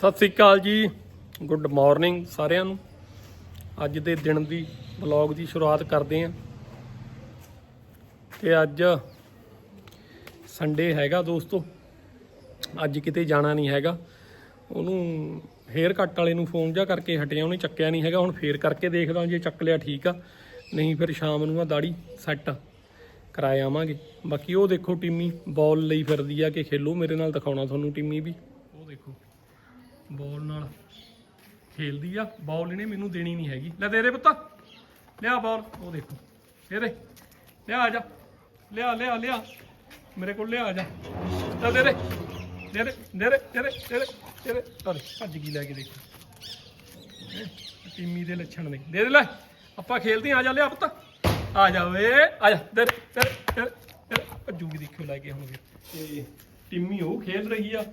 ਸਤਿ ਸ੍ਰੀ ਅਕਾਲ ਜੀ। Good morning ਸਾਰਿਆਂ ਨੂੰ। ਅੱਜ ਦੇ ਦਿਨ ਦੀ ਵਲੌਗ ਦੀ ਸ਼ੁਰੂਆਤ ਕਰਦੇ ਆਂ ਤੇ ਅੱਜ ਸੰਡੇ ਹੈਗਾ ਦੋਸਤੋ। ਅੱਜ ਕਿਤੇ ਜਾਣਾ ਨਹੀਂ ਹੈਗਾ। ਉਹਨੂੰ ਹੇਅਰ ਕੱਟ ਵਾਲੇ ਨੂੰ ਫੋਨ ਜਾ ਕਰਕੇ ਹਟਿਆ, ਉਹਨੇ ਚੱਕਿਆ ਨਹੀਂ ਹੈਗਾ। ਹੁਣ ਫੇਰ ਕਰਕੇ ਦੇਖਦਾ, ਜੇ ਚੱਕ ਲਿਆ ਠੀਕ ਆ। ਨਹੀਂ ਫਿਰ ਸ਼ਾਮ ਨੂੰ ਆ ਦਾੜੀ ਸੈੱਟ ਕਰਾਏ ਆਵਾਂਗੇ। ਬਾਕੀ ਉਹ ਦੇਖੋ ਟੀਮੀ ਬਾਲ ਲਈ ਫਿਰਦੀ ਆ ਕਿ ਖੇਲੋ। ਮੇਰੇ ਨਾਲ ਦਿਖਾਉਣਾ ਤੁਹਾਨੂੰ ਟੀਮੀ ਵੀ। ਉਹ ਦੇਖੋ। ਬਾਲ ਨਾਲ ਖੇਲਦੀ ਆ ਬਾਲ ਇਹਨੇ ਮੈਨੂੰ ਦੇਣੀ ਨਹੀਂ ਹੈਗੀ। ਲੈ ਦੇ ਦੇ ਪੁੱਤ। ਲਿਆ ਬਾਲ ਉਹ ਦੇਖੋ। ਦੇ ਦੇ ਲਿਆ ਆ ਜਾ। ਲਿਆ ਲਿਆ ਲਿਆ। ਮੇਰੇ ਕੋਲ ਲਿਆ ਆ ਜਾ। ਲੈ ਦੇ ਦੇ। ਦੇ ਦੇ ਦੇ ਦੇ ਦੇ ਦੇ ਦੇ ਦੇ ਦੇ ਅਰੇ ਭੱਜ ਗਈ ਲੈ ਕੇ ਦੇਖੋ। ਟੀਮੀ ਦੇ ਲੱਛਣ ਨੇ। ਦੇ ਦੇ ਲੈ। ਆਪਾਂ ਖੇਲਦੇ ਆ। ਜਾ ਲਿਆ ਪੁੱਤ। ਆ ਜਾ ਓਏ। ਆ ਜਾ। ਦੇ, ਦੇ ਦੇ। ਭੱਜੂਗੀ ਦੇਖਿਓ ਲੈ ਕੇ ਹੁਣ ਵੀ। ਤੇ ਟੀਮੀ ਉਹ ਖੇਲ ਰਹੀ ਆ।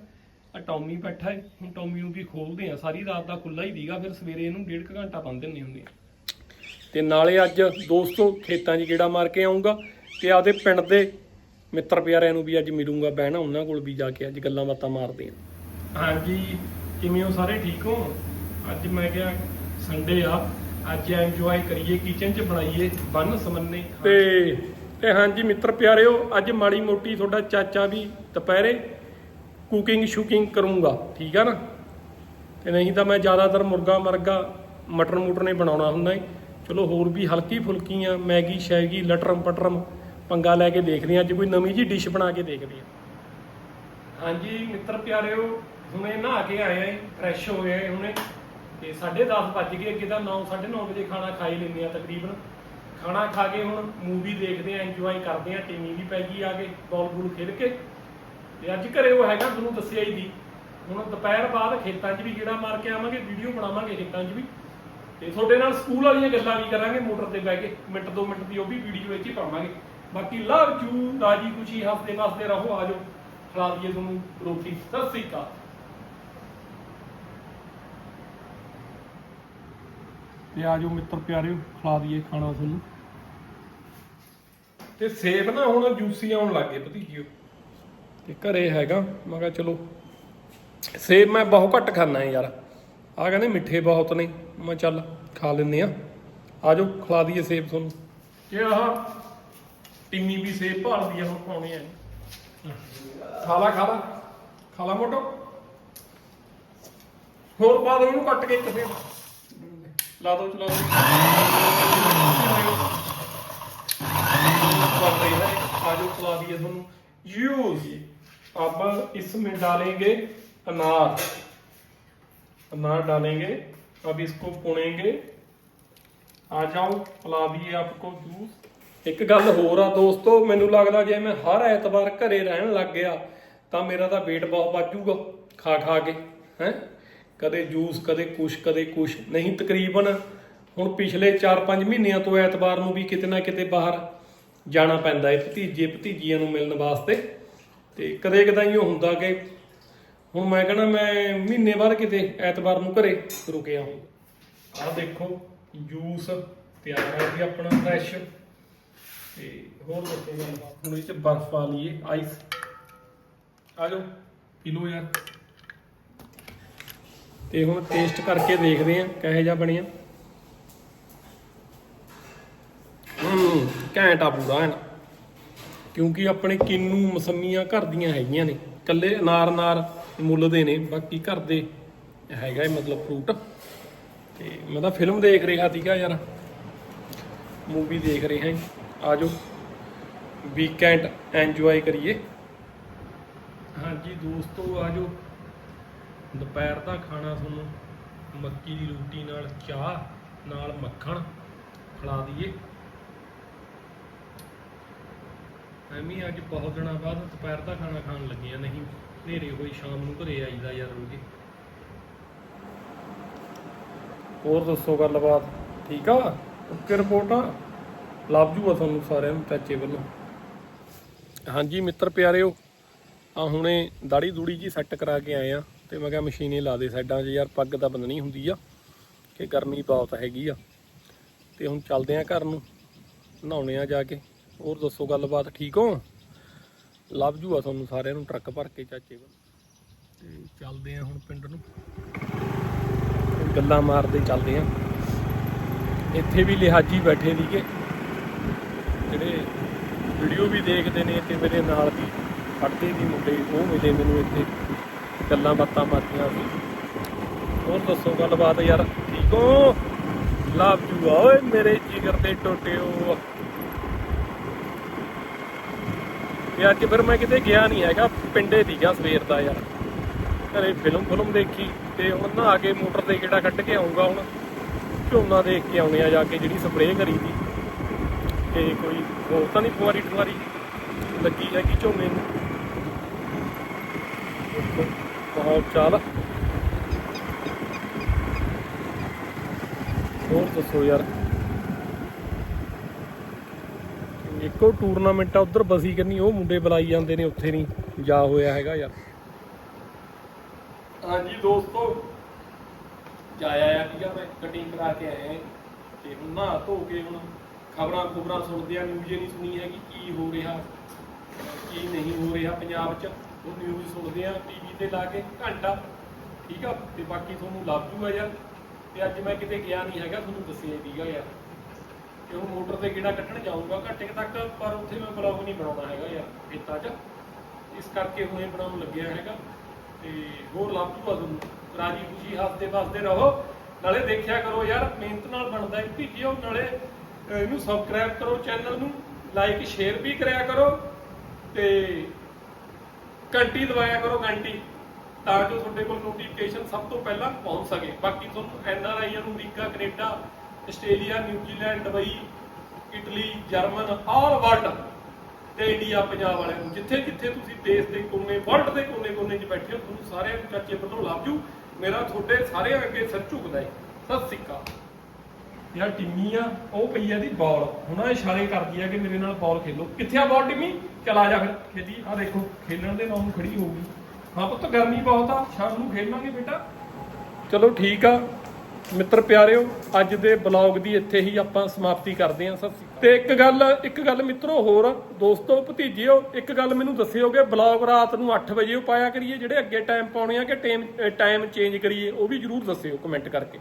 ਆ ਟੌਮੀ ਬੈਠਾ ਹੈ ਹੁਣ ਟੌਮੀ ਨੂੰ ਵੀ ਖੋਲਦੇ ਆ? ਸਾਰੀ ਰਾਤ ਦਾ ਖੁੱਲਾ ਹੀ ਦੀਗਾ ਫਿਰ ਸਵੇਰੇ ਇਹਨੂੰ ਡੇਢ ਕੁ ਘੰਟਾ ਬੰਨ ਦਿੰਦੇ ਹੁੰਦੇ ਆ। ਤੇ ਨਾਲੇ ਅੱਜ ਦੋਸਤੋ ਖੇਤਾਂ 'ਚ ਗੇੜਾ ਮਾਰ ਕੇ ਆਉਂਗਾ ਤੇ ਆਪਦੇ ਪਿੰਡ ਦੇ ਮਿੱਤਰ ਪਿਆਰਿਆਂ ਨੂੰ ਵੀ ਅੱਜ ਮਿਲੂੰਗਾ ਬਹਿਣਾ ਉਹਨਾਂ ਕੋਲ ਵੀ ਜਾ ਕੇ ਅੱਜ ਗੱਲਾਂ ਬਾਤਾਂ ਮਾਰਦੇ ਆ। ਹਾਂਜੀ ਕਿਵੇਂ ਹੋ ਸਾਰੇ? ਠੀਕ ਹੋ? ਅੱਜ ਮੈਂ ਕਿਹਾ ਸੰਡੇ ਆ ਅੱਜ ਐਂਜੋਏ ਕਰੀਏ ਕਿਚਨ 'ਚ ਬਣਾਈਏ ਬੰਨ ਸਮੰਨੇ। ਤੇ ਤੇ ਹਾਂਜੀ ਮਿੱਤਰ ਪਿਆਰਿਓ ਅੱਜ ਮਾੜੀ ਮੋਟੀ ਤੁਹਾਡਾ ਚਾਚਾ ਵੀ ਦੁਪਹਿਰੇ ਕੁਕਿੰਗ ਸ਼ੂਕਿੰਗ ਕਰੂੰਗਾ, ਠੀਕ ਆ ਨਾ? ਤੇ ਨਹੀਂ ਤਾਂ ਮੈਂ ਜ਼ਿਆਦਾਤਰ ਮੁਰਗਾ, ਮਰਗਾ, ਮਟਰ ਮੁਟਰ ਨੇ ਬਣਾਉਣਾ ਹੁੰਦਾ ਏ ਚਲੋ ਹੋਰ ਵੀ ਹਲਕੀ ਫੁਲਕੀ ਆ ਮੈਗੀ, ਸ਼ੈਗੀ, ਲਟਰਮ ਪਟਰਮ ਪੰਗਾ ਲੈ ਕੇ ਦੇਖਦੇ ਹਾਂ, ਅੱਜ ਕੋਈ ਨਵੀਂ ਜੀ ਡਿਸ਼ ਬਣਾ ਕੇ ਦੇਖਦੇ ਹਾਂ। ਹਾਂਜੀ ਮਿੱਤਰ ਪਿਆਰਿਓ, ਹੁਣੇ ਨਹਾ ਕੇ ਆਏ ਆਂ ਫਰੈਸ਼ ਹੋ ਗਏ ਹੁਣੇ। ਤੇ 10:30 ਵੱਜ ਗਏ, ਅੱਗੇ ਤਾਂ 9 9:30 ਵਜੇ ਖਾਣਾ ਖਾਈ ਲੈਂਦੇ ਆ ਤਕਰੀਬਨ। ਖਾਣਾ ਖਾ ਕੇ ਹੁਣ ਮੂਵੀ ਦੇਖਦੇ ਆ ਇੰਜੋਏ ਕਰਦੇ ਆ ਟੀਵੀ ਵੀ ਪੈ ਗਈ ਆ ਕੇ ਬੋਲ ਬੂਲ ਖੇਡ ਕੇ। ਤੇ ਅੱਜ ਘਰੇ ਉਹ ਹੈਗਾ ਤੁਹਾਨੂੰ ਦੱਸਿਆ ਹੀ ਦੀ ਹੁਣ ਦੁਪਹਿਰ ਬਾਅਦ ਖੇਤਾਂ 'ਚ ਵੀ ਗੇੜਾ ਮਾਰ ਕੇ ਆਵਾਂਗੇ ਵੀਡੀਓ ਬਣਾਵਾਂਗੇ ਖੇਤਾਂ 'ਚ ਵੀ। ਤੇ ਤੁਹਾਡੇ ਨਾਲ ਸਕੂਲ ਵਾਲੀਆਂ ਗੱਲਾਂ ਵੀ ਕਰਾਂਗੇ, ਮੋਟਰ ਤੇ ਬਹਿ ਕੇ, ਮਿੰਟ ਦੋ ਮਿੰਟ ਦੀ ਉਹ ਵੀ ਵੀਡੀਓ ਵਿੱਚ ਹੀ ਪਾਵਾਂਗੇ। ਬਾਕੀ ਲਵ ਯੂ ਰਾਜੀ ਖੁਸ਼ੀ, ਹੱਸਦੇ ਵਸਦੇ ਰਹੋ ਆਜੋ ਖਿਲਾ ਦਈਏ ਤੁਹਾਨੂੰ ਰੋਟੀ। ਸਤਿ ਸ੍ਰੀ ਅਕਾਲ। ਤੇ ਆਜੋ ਮਿੱਤਰ ਪਿਆਰਿਓ, ਖਿਲਾ ਦਈਏ ਖਾਣਾ ਤੁਹਾਨੂੰ। ਤੇ ਸੇਬ ਨਾ ਹੁਣ ਜੂਸੀ ਆਉਣ ਲੱਗੇ ਭਤੀਜੀਓ। ਤੇ ਘਰੇ ਹੈਗਾ। ਮੈਂ ਕਿਹਾ ਚਲੋ, ਸੇਬ ਮੈਂ ਬਹੁਤ ਘੱਟ ਖਾਣਾ ਯਾਰ। ਆ ਕਹਿੰਦੇ ਮਿੱਠੇ ਬਹੁਤ ਨੇ। ਮੈਂ ਚੱਲ ਖਾ ਲੈਂਦੇ ਆ ਆਜੋ ਖਿਲਾ ਦਈਏ ਸੇਬ ਤੁਹਾਨੂੰ। ਇਹ ਆਹ ਟਿੰਮੀ ਵੀ ਸੇਬ ਭਾਲਦੀ ਆ, ਹੁਣ ਪਾਉਣੇ ਆ। ਖਾਲਾ ਖਾਲਾ ਖਾਲਾ ਮੋਟੋ। ਹੋਰ ਬਾਅਦ ਉਹਨੂੰ ਕੱਟ ਕੇ ਇੱਕ ਫੇਰ। ਲਾ ਦੋ, ਚਲਾ ਦੋ। ਆਜੋ ਖਿਲਾ ਦਈਏ ਤੁਹਾਨੂੰ। ਯੂਜ਼। अब इसमें डालेंगे अनार अनार डालेंगे अब इसको पुणेंगे आ जाओ खिला दिए आपको जूस ਇੱਕ ਗੱਲ ਹੋਰ ਆ ਦੋਸਤੋ ਮੈਨੂੰ ਲੱਗਦਾ ਜੇ ਮੈਂ ਹਰ ਐਤਵਾਰ ਘਰੇ ਰਹਿਣ ਲੱਗ ਗਿਆ ਤਾਂ ਮੇਰਾ ਤਾਂ weight ਬਹੁਤ ਵੱਜੂਗਾ ਖਾ ਖਾ ਕੇ ਹੈ ਕਦੇ ਜੂਸ ਕਦੇ ਕੁਛ ਕਦੇ ਕੁਛ ਨਹੀਂ ਤਕਰੀਬਨ ਹੁਣ ਪਿਛਲੇ 4-5 ਮਹੀਨਿਆਂ ਤੋਂ ਐਤਵਾਰ ਨੂੰ ਵੀ ਕਿਤੇ ਨਾ ਕਿਤੇ ਬਾਹਰ ਜਾਣਾ ਪੈਂਦਾ ਹੈ ਭਤੀਜੇ ਭਤੀਜੀਆਂ ਨੂੰ ਮਿਲਣ ਵਾਸਤੇ ਤੇ ਕਦੇ ਕਦਾਈ ਉਹ ਹੁੰਦਾ ਕਿ ਹੁਣ ਮੈਂ ਕਹਣਾ ਮੈਂ ਮਹੀਨੇ ਬਾਅਦ ਕਿਤੇ ਐਤਵਾਰ ਨੂੰ ਘਰੇ ਰੁਕਿਆ ਹਾਂ ਆਹ ਦੇਖੋ, ਜੂਸ ਤਿਆਰ ਹੈ ਜੀ ਆਪਣਾ ਫਰੈਸ਼ ਤੇ ਹੋਰ ਦੱਸੋ ਗੱਲਬਾਤ ਹੁਣ ਇਹ ਚ ਬਰਫ਼ ਪਾ ਲਈਏ ਆਈਸ ਆ ਜਾਓ, ਪੀ ਲਓ ਯਾਰ। ਤੇ ਹੁਣ ਟੇਸਟ ਕਰਕੇ ਦੇਖਦੇ ਆਂ ਕਿਹੋ ਜਿਹਾ ਬਣਿਆ। ਹੂੰ, ਘੈਂਟ ਆ ਪੂਰਾ ਐਨ ਕਿਉਂਕਿ ਆਪਣੇ ਕਿੰਨੂ ਮਸੰਮੀਆਂ ਘਰ ਦੀਆਂ ਹੈਗੀਆਂ ਨੇ। ਕੱਲੇ ਅਨਾਰ ਅਨਾਰ ਮੁੱਲ ਦੇ ਨੇ, ਬਾਕੀ ਘਰ ਦੇ ਹੈਗਾ ਇਹ ਮਤਲਬ ਫਰੂਟ ਤੇ ਮੈਂ ਤਾਂ ਫਿਲਮ ਦੇਖ ਰਿਹਾ ਸੀਗਾ ਯਾਰ। ਮੂਵੀ ਦੇਖ ਰਿਹਾ ਹਾਂ ਆਜੋ। ਵੀਕਐਂਡ ਐਂਜੋਏ ਕਰੀਏ। ਹਾਂਜੀ ਦੋਸਤੋ, ਆਜੋ। ਦੁਪਹਿਰ ਦਾ ਖਾਣਾ ਤੁਹਾਨੂੰ ਮੱਕੀ ਦੀ ਰੋਟੀ ਨਾਲ, ਚਾਹ ਨਾਲ ਮੱਖਣ ਖਿਲਾ ਦਈਏ। ਐਵੇਂ ਅੱਜ ਬਹੁਤ ਦਿਨਾਂ ਬਾਅਦ ਦੁਪਹਿਰ ਦਾ ਖਾਣਾ ਖਾਣ ਲੱਗੇ ਆ, ਨਹੀਂ, ਹਨੇਰੇ ਹੋਈ ਸ਼ਾਮ ਨੂੰ ਘਰੇ ਆਈਦਾ ਯਾਰ ਰੋਗੇ ਹੋਰ ਦੱਸੋ ਗੱਲਬਾਤ, ਠੀਕ ਆ? Okay report? ਆ ਲਵ ਜੂਗਾ ਤੁਹਾਨੂੰ ਸਾਰਿਆਂ ਨੂੰ, ਚਾਚੇ ਵੱਲੋਂ। ਹਾਂਜੀ ਮਿੱਤਰ ਪਿਆਰਿਓ, ਆ ਹੁਣੇ ਦਾੜੀ ਦੂੜੀ ਜੀ ਸੈੱਟ ਕਰਾ ਕੇ ਆਏ ਆ ਤੇ ਮੈਂ ਕਿਹਾ ਮਸ਼ੀਨੇ ਲਾ ਦੇ ਸਾਈਡਾਂ 'ਚ ਯਾਰ, ਪੱਗ ਤਾਂ ਬੰਨਣੀ ਹੁੰਦੀ ਆ, ਕਿ ਗਰਮੀ ਬਹੁਤ ਹੈਗੀ ਆ। ਤੇ ਹੁਣ ਚੱਲਦੇ ਆ ਘਰ ਨੂੰ, ਨਹਾਉਣੇ ਆ ਜਾ ਕੇ। ਹੋਰ ਦੱਸੋ ਗੱਲਬਾਤ, ਠੀਕ ਹੋ? ਲੱਭ ਜੂਆ ਤੁਹਾਨੂੰ ਸਾਰਿਆਂ ਨੂੰ ਟਰੱਕ ਭਰ ਕੇ ਚਾਚੇ ਵੱਲ ਤੇ ਚੱਲਦੇ ਆ ਹੁਣ ਪਿੰਡ ਨੂੰ। ਗੱਲਾਂ ਮਾਰਦੇ ਚੱਲਦੇ ਆ। ਇੱਥੇ ਵੀ ਲਿਹਾਜੀ ਬੈਠੇ ਸੀਗੇ। ਜਿਹੜੇ ਵੀਡੀਓ ਵੀ ਦੇਖਦੇ ਨੇ ਤੇ ਮੇਰੇ ਨਾਲ ਵੀ। ਪੜ੍ਹਦੇ ਵੀ ਮੁੰਡੇ, ਉਹ ਮਿਲੇ ਮੈਨੂੰ ਇੱਥੇ। ਗੱਲਾਂ ਬਾਤਾਂ ਮਾਰਦੀਆਂ ਸੀ। ਹੋਰ ਦੱਸੋ ਗੱਲਬਾਤ ਯਾਰ, ਠੀਕ ਹੋ? ਲਵ ਯੂ ਓਏ ਮੇਰੇ ਜਿਗਰ ਦੇ ਟੋਟਿਓ ਤੇ ਅੱਜ ਫਿਰ ਮੈਂ ਕਿਤੇ ਗਿਆ ਨਹੀਂ ਹੈਗਾ, ਪਿੰਡੇ ਸੀਗਾ ਸਵੇਰ ਦਾ ਯਾਰ। ਘਰੇ ਫਿਲਮ ਫਿਲਮ ਦੇਖੀ ਤੇ ਹੁਣ ਨਹਾ ਕੇ ਮੋਟਰ ਤੇ ਕਿਹੜਾ ਕੱਢ ਕੇ ਆਉਂਗਾ ਹੁਣ। ਝੋਨਾ ਦੇਖ ਕੇ ਆਉਣੇ ਆ ਜਾ ਕੇ ਜਿਹੜੀ ਸਪਰੇਅ ਕਰੀ ਦੀ। ਤੇ ਕੋਈ ਹੋਰ ਤਾਂ ਨਹੀਂ ਫੁਆਰੀ ਟੁਆਰੀ ਲੱਗੀ ਹੈਗੀ ਝੋਨੇ ਨੂੰ। ਬਹੁਤ ਚਾਲ ਹੋਰ ਦੱਸੋ ਯਾਰ। ਇੱਕੋ ਟੂਰਨਾਮੈਂਟ ਆ, ਉਧਰ ਬਸੀ ਕਰਨੀ, ਉਹ ਮੁੰਡੇ ਬੁਲਾਈ ਜਾਂਦੇ ਨੇ, ਉੱਥੇ ਨਹੀਂ ਜਾ ਹੋਇਆ ਹੈਗਾ ਯਾਰ। ਹਾਂਜੀ ਦੋਸਤੋ, ਜਾਇਆ ਆ ਠੀਕ ਮੈਂ ਕਟਿੰਗ ਕਰਾ ਕੇ ਆਇਆ ਤੇ ਹੁਣ ਨਹਾ ਧੋ ਕੇ ਹੁਣ ਖਬਰਾਂ ਖਬਰਾਂ ਸੁਣਦੇ ਆ ਨਿਊਜ਼ ਨਹੀਂ ਸੁਣੀ ਹੈਗੀ ਕੀ ਹੋ ਰਿਹਾ, ਕੀ ਨਹੀਂ ਹੋ ਰਿਹਾ ਪੰਜਾਬ 'ਚ। ਉਹ ਨਿਊਜ਼ ਸੁਣਦੇ ਆ ਟੀਵੀ ਤੇ ਲਾ ਕੇ ਘੰਟਾ, ਠੀਕ ਆ? ਤੇ ਬਾਕੀ ਤੁਹਾਨੂੰ ਲੱਭ ਜੂਗਾ ਯਾਰ। ਤੇ ਅੱਜ ਮੈਂ ਕਿਤੇ ਗਿਆ ਨਹੀਂ ਹੈਗਾ, ਤੁਹਾਨੂੰ ਦੱਸਿਆ ਦੀਗਾ ਯਾਰ। ਕਿ ਹੁਣ ਮੋਟਰ ਤੇ ਕਿਹੜਾ ਕੱਢਣ ਜਾਊਂਗਾ ਘੰਟੇ ਤੱਕ, ਪਰ ਉੱਥੇ ਮੈਂ ਬਲੌਗ ਨਹੀਂ ਬਣਾਉਣਾ ਹੈਗਾ ਯਾਰ, ਖੇਤਾਂ 'ਚ। ਇਸ ਕਰਕੇ ਹੁਣੇ ਬਣਾਉਣ ਲੱਗਿਆ ਹੈਗਾ ਤੇ ਹੋਰ ਲੱਭ ਜੂਗਾ ਤੁਹਾਨੂੰ, ਰਾਜੀ ਖੁਸ਼ੀ ਹੱਸਦੇ ਵਸਦੇ ਰਹੋ। ਨਾਲੇ ਦੇਖਿਆ ਕਰੋ ਯਾਰ, ਮਿਹਨਤ ਨਾਲ ਬਣਦਾ ਹੈ ਭੀਜਿਓ ਨਾਲੇ ਇਹਨੂੰ ਸਬਸਕ੍ਰਾਈਬ ਕਰੋ ਚੈਨਲ ਨੂੰ ਲਾਈਕ ਸ਼ੇਅਰ ਵੀ ਕਰਿਆ ਕਰੋ ਤੇ ਘੰਟੀ ਦਬਾਇਆ ਕਰੋ ਘੰਟੀ, ਤਾਂ ਜੋ ਤੁਹਾਡੇ ਕੋਲ ਨੋਟੀਫਿਕੇਸ਼ਨ ਸਭ ਤੋਂ ਪਹਿਲਾਂ ਪਹੁੰਚ ਸਕੇ। ਬਾਕੀ ਤੁਹਾਨੂੰ ਐਨ ਆਰ ਆਈਆਂ ਨੂੰ America, Canada Australia New Zealand Dubai Italy German all world ਤੇ ਇੰਡੀਆ ਪੰਜਾਬ ਵਾਲਿਆਂ ਨੂੰ। ਜਿੱਥੇ ਜਿੱਥੇ ਤੁਸੀਂ ਦੇਸ਼ ਦੇ ਕੋਨੇ ਵਰਲਡ ਦੇ ਕੋਨੇ ਕੋਨੇ 'ਚ ਬੈਠੇ ਹੋ ਤੁਹਾਨੂੰ ਸਾਰਿਆਂ ਨੂੰ ਚਾਚੇ ਵੱਲੋਂ ਲੱਭ ਜੂ ਮੇਰਾ ਤੁਹਾਡੇ ਸਾਰਿਆਂ ਅੱਗੇ ਸਿਰ ਝੁਕਦਾ ਹੈ। ਸਤਿ ਸ੍ਰੀ ਅਕਾਲ। ਯਾਰ ਟਿੰਮੀ ਆ ਉਹ ਪਈ ਆ ਦੀ ਬਾਲ ਹੁਣ ਆ ਇਸ਼ਾਰੇ ਕਰਦੀ ਆ ਕਿ ਮੇਰੇ ਨਾਲ ਬਾਲ ਖੇਲੋ। ਕਿੱਥੇ ਆ ਬਾਲ ਟਿੰਮੀ? ਚਲ ਆ ਜਾ ਫਿਰ। ਖੇਡੀ। ਆ ਦੇਖੋ ਖੇਲਣ ਦੇ ਨਾਮ ਨੂੰ ਖੜੀ ਹੋ ਗਈ ਹਾਂ ਪੁੱਤ ਗਰਮੀ ਬਹੁਤ ਆ। ਸ਼ਾਮ ਨੂੰ ਖੇਲਾਂਗੇ ਬੇਟਾ। ਚਲੋ ਠੀਕ ਆ। ਮਿੱਤਰ ਪਿਆਰਿਓ, ਅੱਜ ਦੇ ਬਲੌਗ ਦੀ ਇੱਥੇ ਹੀ ਆਪਾਂ ਸਮਾਪਤੀ ਕਰਦੇ ਹਾਂ ਸਤਿ ਸ਼੍ਰੀ ਅਕਾਲ। ਤੇ ਇੱਕ ਗੱਲ ਇੱਕ ਗੱਲ ਮਿੱਤਰੋ ਹੋਰ, ਦੋਸਤੋ, ਭਤੀਜਿਓ, ਇੱਕ ਗੱਲ ਮੈਨੂੰ ਦੱਸਿਓਗੇ, ਬਲੌਗ ਰਾਤ ਨੂੰ 8 ਵਜੇ ਪਾਇਆ ਕਰੀਏ, ਜਿਹੜੇ ਅੱਗੇ ਟਾਈਮ ਪਾਉਣੇ ਆ ਕਿ ਟਾਈਮ ਟਾਈਮ ਚੇਂਜ ਕਰੀਏ, ਉਹ ਵੀ ਜਰੂਰ ਦੱਸਿਓ ਕਮੈਂਟ ਕਰਕੇ